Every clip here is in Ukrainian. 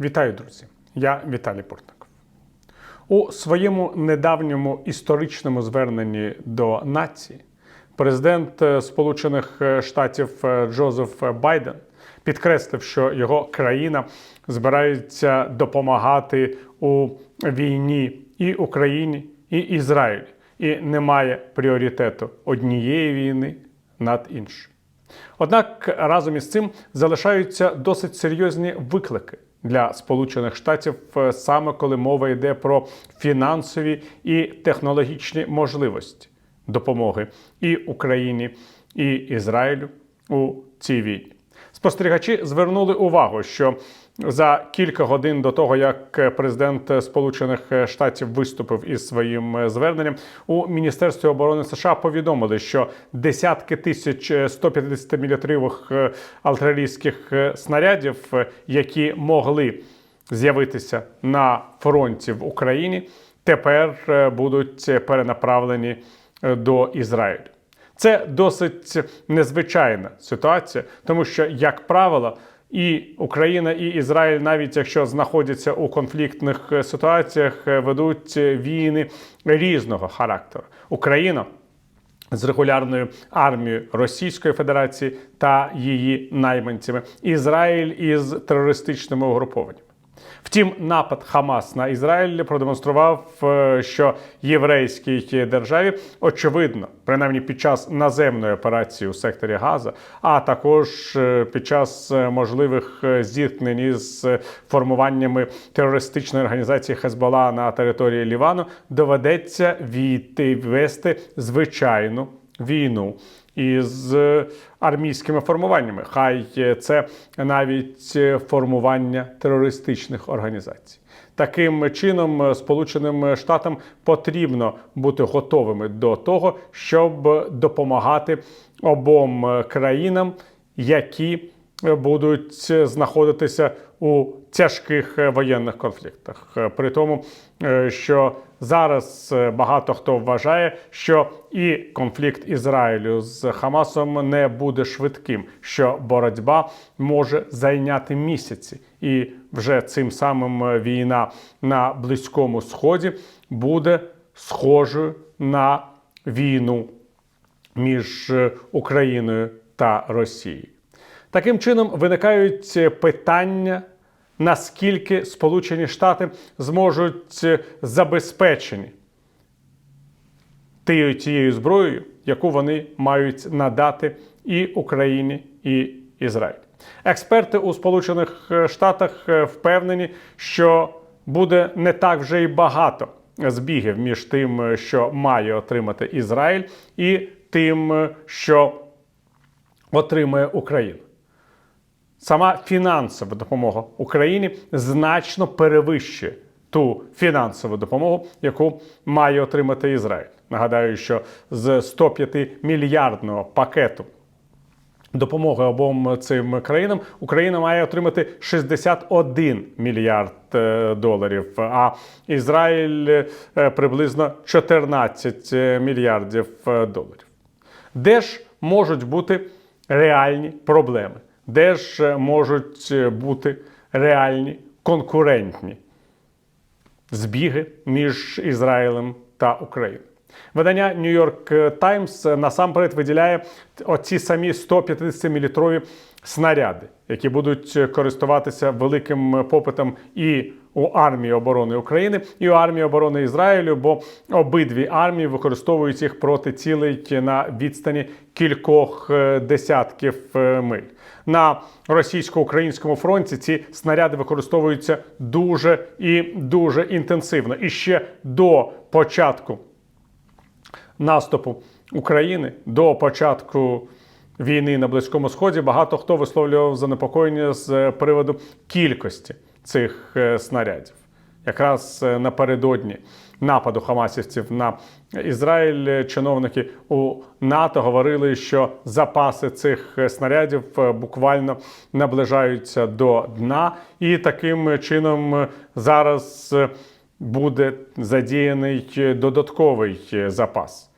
Вітаю, друзі! Я Віталій Портников. У своєму недавньому історичному зверненні до нації президент е, Сполучених Штатів е, Джозеф Байден підкреслив, що його країна збирається допомагати у війні і Україні, і Ізраїлю, і не має пріоритету однієї війни над іншою. Однак разом із цим залишаються досить серйозні виклики для Сполучених Штатів е, саме коли мова йде про фінансові і технологічні можливості допомоги і Україні, і Ізраїлю у цій війні. Спостерігачі звернули увагу, що за кілька годин до того, як президент Сполучених Штатів виступив із своїм зверненням, у Міністерстві оборони США повідомили, що десятки тисяч 150-мм артилерійських снарядів, які могли з'явитися на фронті в Україні, тепер будуть перенаправлені до Ізраїлю. Це досить незвичайна ситуація, тому що, як правило, і Україна, і Ізраїль, навіть якщо знаходяться у конфліктних ситуаціях, ведуть війни різного характеру. Україна з регулярною армією Російської Федерації та її найманцями, Ізраїль із терористичними угрупованнями. Втім, напад Хамас на Ізраїль продемонстрував, е, що єврейській державі очевидно, принаймні під час наземної операції у секторі Газа, а також е, під час е, можливих зіткнень із формуваннями терористичної організації Хезбола на території Лівану, доведеться вести звичайну війну із армійськими формуваннями. Хай це навіть формування терористичних організацій. Таким чином, Сполученим Штатам потрібно бути готовими до того, щоб допомагати обом країнам, які будуть знаходитися у тяжких воєнних конфліктах. При тому, що зараз багато хто вважає, що і конфлікт Ізраїлю з Хамасом не буде швидким, що боротьба може зайняти місяці, і вже цим самим війна на Близькому Сході буде схожою на війну між Україною та Росією. Таким чином виникають питання, наскільки Сполучені Штати зможуть забезпечені тією тією зброєю, яку вони мають надати і Україні, і Ізраїль. Експерти у Сполучених Штатах впевнені, що буде не так вже й багато збігів між тим, що має отримати Ізраїль, і тим, що отримує Україна. Сама фінансова допомога Україні значно перевищує ту фінансову допомогу, яку має отримати Ізраїль. Нагадаю, що з 105 мільярдного пакету допомоги обом цим країнам Україна має отримати 61 мільярд доларів, а Ізраїль приблизно 14 мільярдів доларів. Де ж можуть бути реальні проблеми? Де ж можуть бути реальні конкурентні збіги між Ізраїлем та Україною? Видання New York Times насамперед виділяє оці самі 150-мілітрові снаряди, які будуть користуватися великим попитом і у армії оборони України, і у армії оборони Ізраїлю, бо обидві армії використовують їх проти цілей на відстані кількох десятків миль. На російсько-українському фронті ці снаряди використовуються дуже і дуже інтенсивно. І ще до початку наступу України до початку війни на Близькому Сході багато хто висловлював занепокоєння з приводу кількості цих снарядів. Якраз напередодні нападу хамасівців на Ізраїль чиновники у НАТО говорили, що запаси цих снарядів буквально наближаються до дна, і таким чином зараз буде задіяний додатковий запас.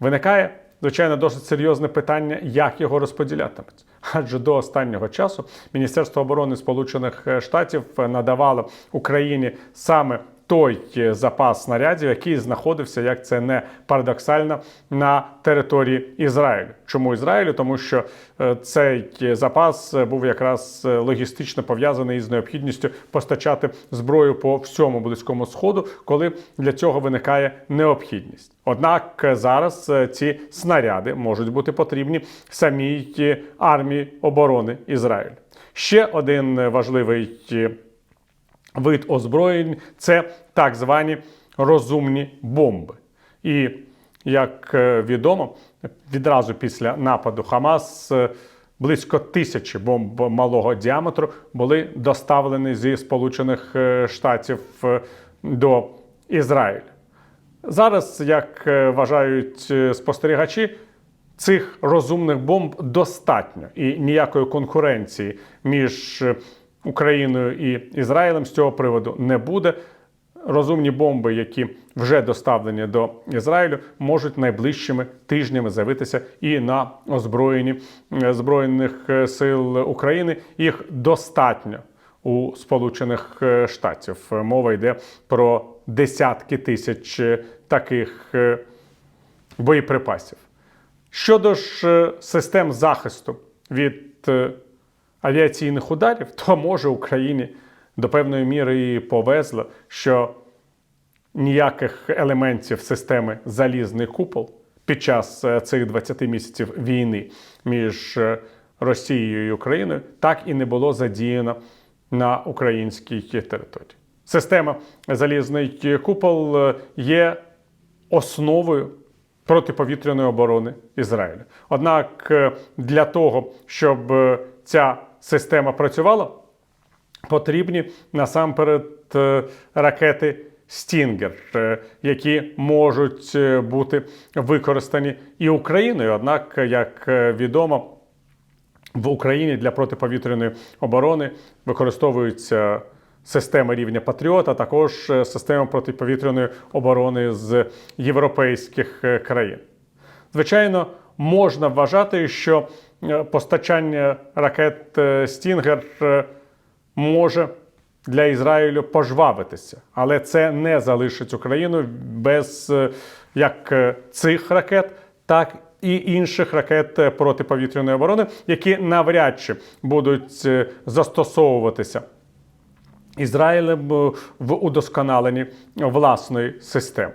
Виникає звичайно, досить серйозне питання, як його розподілятимуть. Адже до останнього часу Міністерство оборони Сполучених Штатів надавало Україні саме той запас снарядів, який знаходився, як це не парадоксально, на території Ізраїлю. Чому Ізраїлю? Тому що е, цей запас був якраз е, логістично пов'язаний із необхідністю постачати зброю по всьому близькому сходу, коли для цього виникає необхідність. Однак е, зараз е, ці снаряди можуть бути потрібні самій е, армії оборони Ізраїлю. Ще один е, важливий е, вид озброєнь це так звані розумні бомби. І як е, відомо, відразу після нападу Хамас е, близько тисячі бомб малого діаметру були доставлені зі Сполучених е, Штатів до Ізраїля. Зараз, як вважають спостерігачі, цих розумних бомб достатньо і ніякої конкуренції між Україною і Ізраїлем з цього приводу не буде. Розумні бомби, які вже доставлені до Ізраїлю, можуть найближчими тижнями з'явитися і на озброєнні е, збройних е, сил України. Їх достатньо у Сполучених е, Штатів. Мова йде про десятки тисяч таких боєприпасів. Щодо ж систем захисту від авіаційних ударів, то може Україні до певної міри і повезло, що ніяких елементів системи залізний купол під час е, цих 20 місяців війни між е, Росією і Україною так і не було задіяно на українській території. Система залізний купол е, є основою протиповітряної оборони Ізраїлю. Однак для того, щоб ця система працювала, потрібні насамперед е, ракети Стінгер, е, які можуть е, бути використані і Україною. Однак, як відомо, в Україні для протиповітряної оборони використовуються системи рівня Патріот, а також система протиповітряної оборони з європейських країн. Звичайно, можна вважати, що постачання ракет е, Стінгер е, може для Ізраїлю пожвавитися, але це не залишить Україну без е, як е, цих ракет, так і інших ракет е, протиповітряної оборони, які навряд чи будуть е, застосовуватися Ізраїлем е, в удосконаленні власної системи.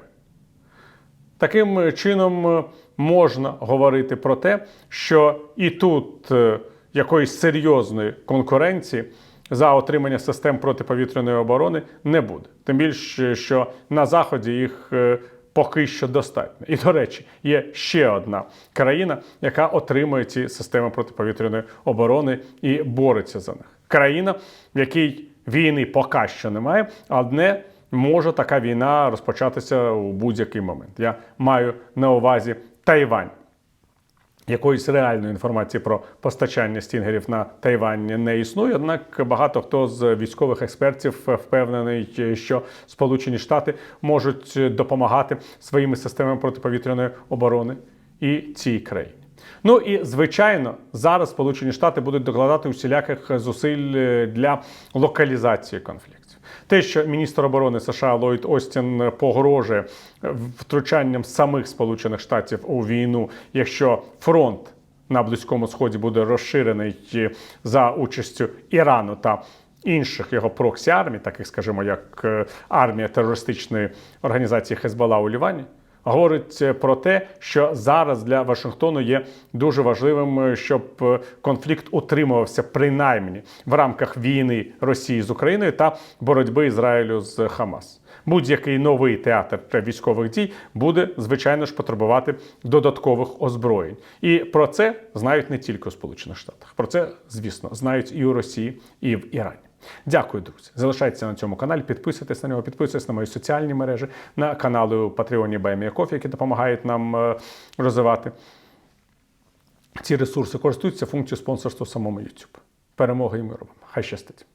Таким чином е, можна говорити про те, що і тут е, якоїсь серйозної конкуренції за отримання систем протиповітряної оборони не буде. Тим більше, що на заході їх е, поки що достатньо. І до речі, є ще одна країна, яка отримує ці системи протиповітряної оборони і бореться за них. Країна, в якій війни поки що немає, одне може така війна розпочатися у будь-який момент. Я маю на увазі Тайвань. Якоїсь реальної інформації про постачання стінгерів на Тайвань не існує. Однак багато хто з військових експертів впевнений, що Сполучені Штати можуть допомагати своїми системами протиповітряної оборони і цій країні. Ну і звичайно, зараз Сполучені Штати будуть докладати усіляких зусиль е, для локалізації конфліктів. Те, що міністр оборони США Ллойд Остін погрожує втручанням самих Сполучених Штатів у війну, якщо фронт на близькому сході буде розширений е, за участю Ірану та інших його проксі армій, таких, скажімо, як е, армія терористичної організації Хезбалла у Лівані. Говорить е, про те, що зараз для Вашингтону є дуже важливим, е, щоб е, конфлікт утримувався принаймні в рамках війни Росії з Україною та боротьби Ізраїлю з Хамас. Будь-який новий театр військових дій буде, звичайно ж, потребувати додаткових озброєнь. І про це знають не тільки у Сполучених Штатах. Про це, звісно, знають і у Росії, і в Ірані. Дякую, друзі. Залишайтеся на цьому каналі, підписуйтесь на нього, підписуйтесь на мої соціальні мережі, на канали у Патреоні Байміякофі, які допомагають нам е, розвивати ці ресурси. Користуються функцією спонсорства в самому YouTube. Перемоги і миру. Хай щастить.